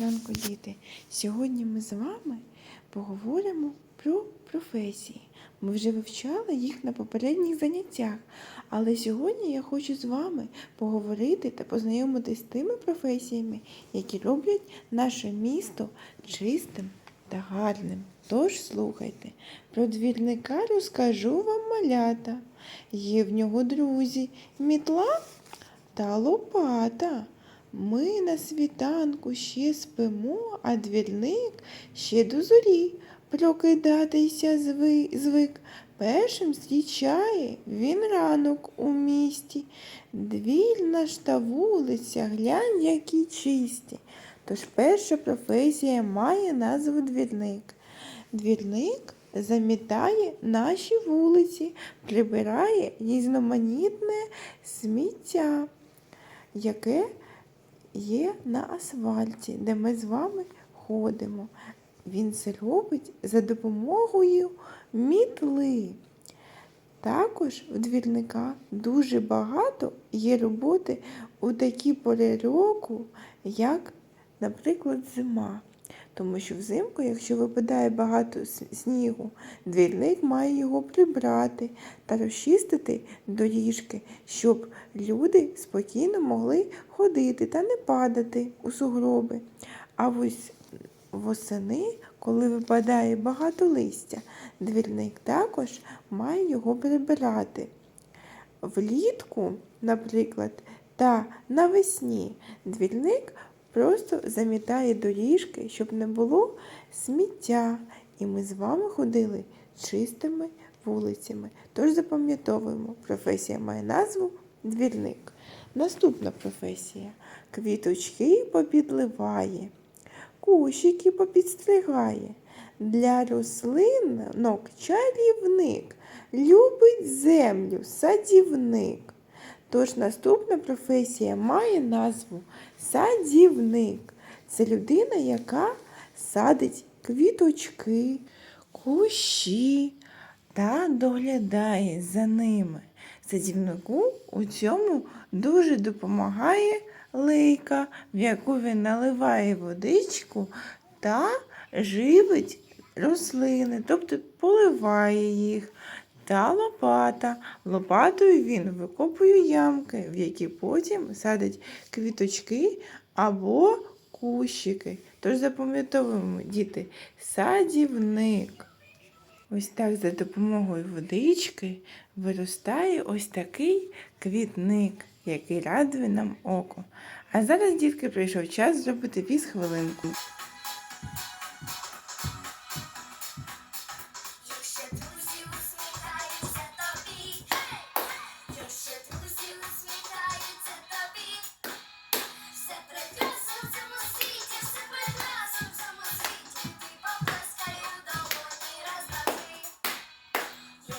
ранку, діти! Сьогодні ми з вами поговоримо про професії. Ми вже вивчали їх на попередніх заняттях, але сьогодні я хочу з вами поговорити та познайомитись з тими професіями, які роблять наше місто чистим та гарним. Тож слухайте, про двірника розкажу вам малята. Є в нього друзі, мітла та лопата. Ми на світанку ще спимо, а двірник ще до зорі прокидатися звик. Першим зустрічає він ранок у місті. Двір наш та вулиця, глянь, які чисті. Тож перша професія має назву двірник. Двірник замітає наші вулиці, прибирає різноманітне сміття, яке є на асфальті, де ми з вами ходимо. Він це робить за допомогою мітли. Також у двірника дуже багато є роботи у такі полі року, як, наприклад, зима. Тому що взимку, якщо випадає багато снігу, двірник має його прибрати та розчистити доріжки, щоб люди спокійно могли ходити та не падати у сугроби. А ось восени, коли випадає багато листя, двірник також має його прибирати. Влітку, наприклад, та навесні двірник просто замітає доріжки, щоб не було сміття. І ми з вами ходили чистими вулицями. Тож запам'ятовуємо, професія має назву двірник. Наступна професія квіточки попідливає, кущики попідстригає. Для рослинок чарівник, любить землю садівник. Тож наступна професія має назву садівник. Це людина, яка садить квіточки, кущі та доглядає за ними. Садівнику у цьому дуже допомагає лейка, в яку він наливає водичку та живить рослини, тобто поливає їх. Та лопата. Лопатою він викопує ямки, в які потім садить квіточки або кущики. Тож запам'ятовуємо, діти, садівник. Ось так за допомогою водички виростає ось такий квітник, який радує нам око. А зараз, дітки, прийшов час зробити віз хвилинку.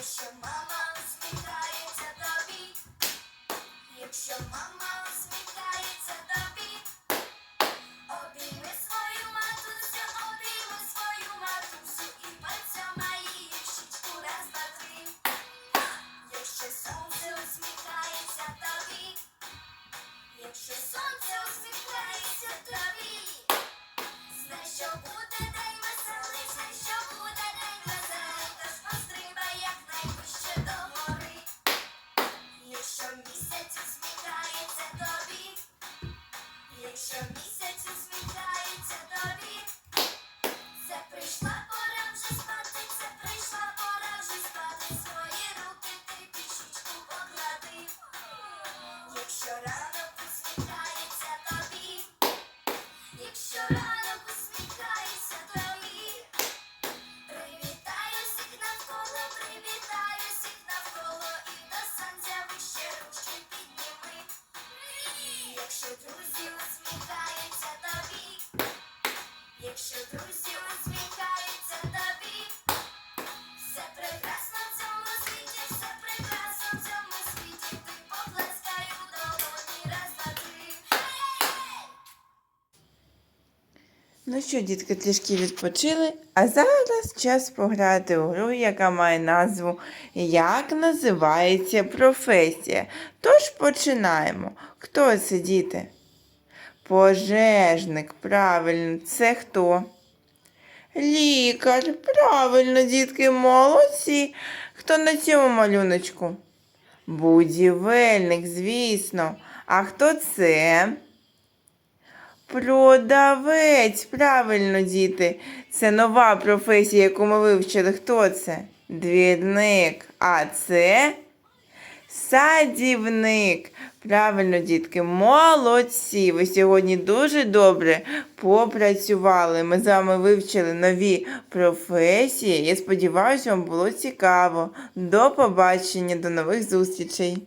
Якщо мама усміхається тобі, якщо мама усміхається тобі, якщо рано усміхається тобі, Ну що, дітки, трішки відпочили, а зараз час пограти у гру, яка має назву Як називається професія. Тож починаємо. Хто це, діти? Пожежник, правильно, це хто? Лікар, правильно, дітки, молодці. Хто на цьому малюночку? Будівельник, звісно. А хто це? Продавець, правильно, діти. Це нова професія, яку ми вивчили. Хто це? Двірник. А це садівник. Правильно, дітки, молодці. Ви сьогодні дуже добре попрацювали. Ми з вами вивчили нові професії. Я сподіваюся, вам було цікаво. До побачення, до нових зустрічей.